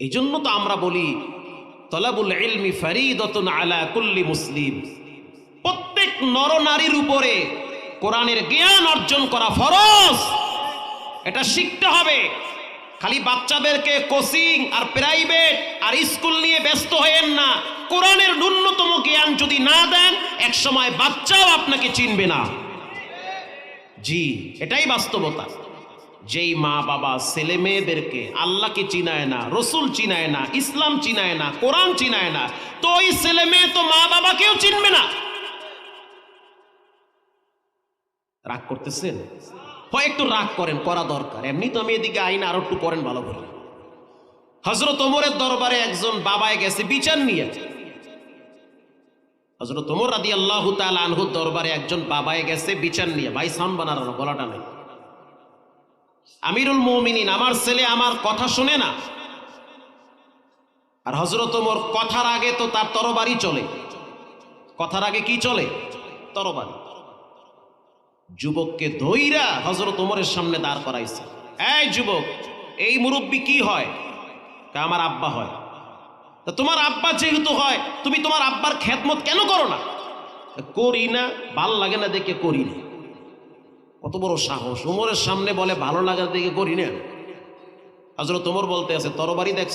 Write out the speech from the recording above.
এই জন্য তো আমরা বলি, তলাবুল ইলমি ফারিদতুন আলা কুল্লি মুসলিম। প্রত্যেক নরনারীর উপরে কোরআনের জ্ঞান অর্জন করা ফরজ। এটা শিখতে হবে। খালি বাচ্চাদেরকে কোচিং আর প্রাইভেট আর স্কুল নিয়ে ব্যস্ত হয়েন না। কোরআনের ন্যূনতম জ্ঞান যদি না দেন এক সময় বাচ্চাও আপনাকে চিনবে না। জি, এটাই বাস্তবতা। যেই মা বাবা ছেলে মেয়েদেরকে আল্লাহকে চিনায় না, রসুল চিনায় না, ইসলাম চিনায় না, কোরআন চিনায় না, তো ওই ছেলে মেয়ে তো মা বাবাকেও চিনবে না। রাগ করতেছেন? হয় একটু রাগ করেন, করা দরকার। এমনি তো আমি এদিকে আইন আরও একটু করেন ভালো করে। হজরত ওমরের দরবারে একজন বাবায় গেছে বিচার নিয়ে। হজরত ওমর রাদি আল্লাহ আনহুর দরবারে একজন বাবায় গেছে বিচার নিয়ে। ভাই সাউন্ড বানানো গলাটা নেই। আমিরুল মৌমিনিন, আমার ছেলে আমার কথা শুনে না। আর হজরত ওমর, কথার আগে তো তার তরবারি চলে। কথার আগে কি চলে? তরবারি। যুবককে ধৈরা হজরত ওমরের সামনে দাঁড় করাইছে। এই যুবক, এই মুরব্বী কি হয়? আমার আব্বা হয়। তা তোমার আব্বা যেহেতু হয়, তুমি তোমার আব্বার খেদমত কেন করো না? করি না, ভালো লাগে না দেখে করি না। কত বড় সাহস। উমরের সামনে বলে, ভালো লাগার দিকে করি না? হজরত তোমর বলতে আছে, তরবারি দেখ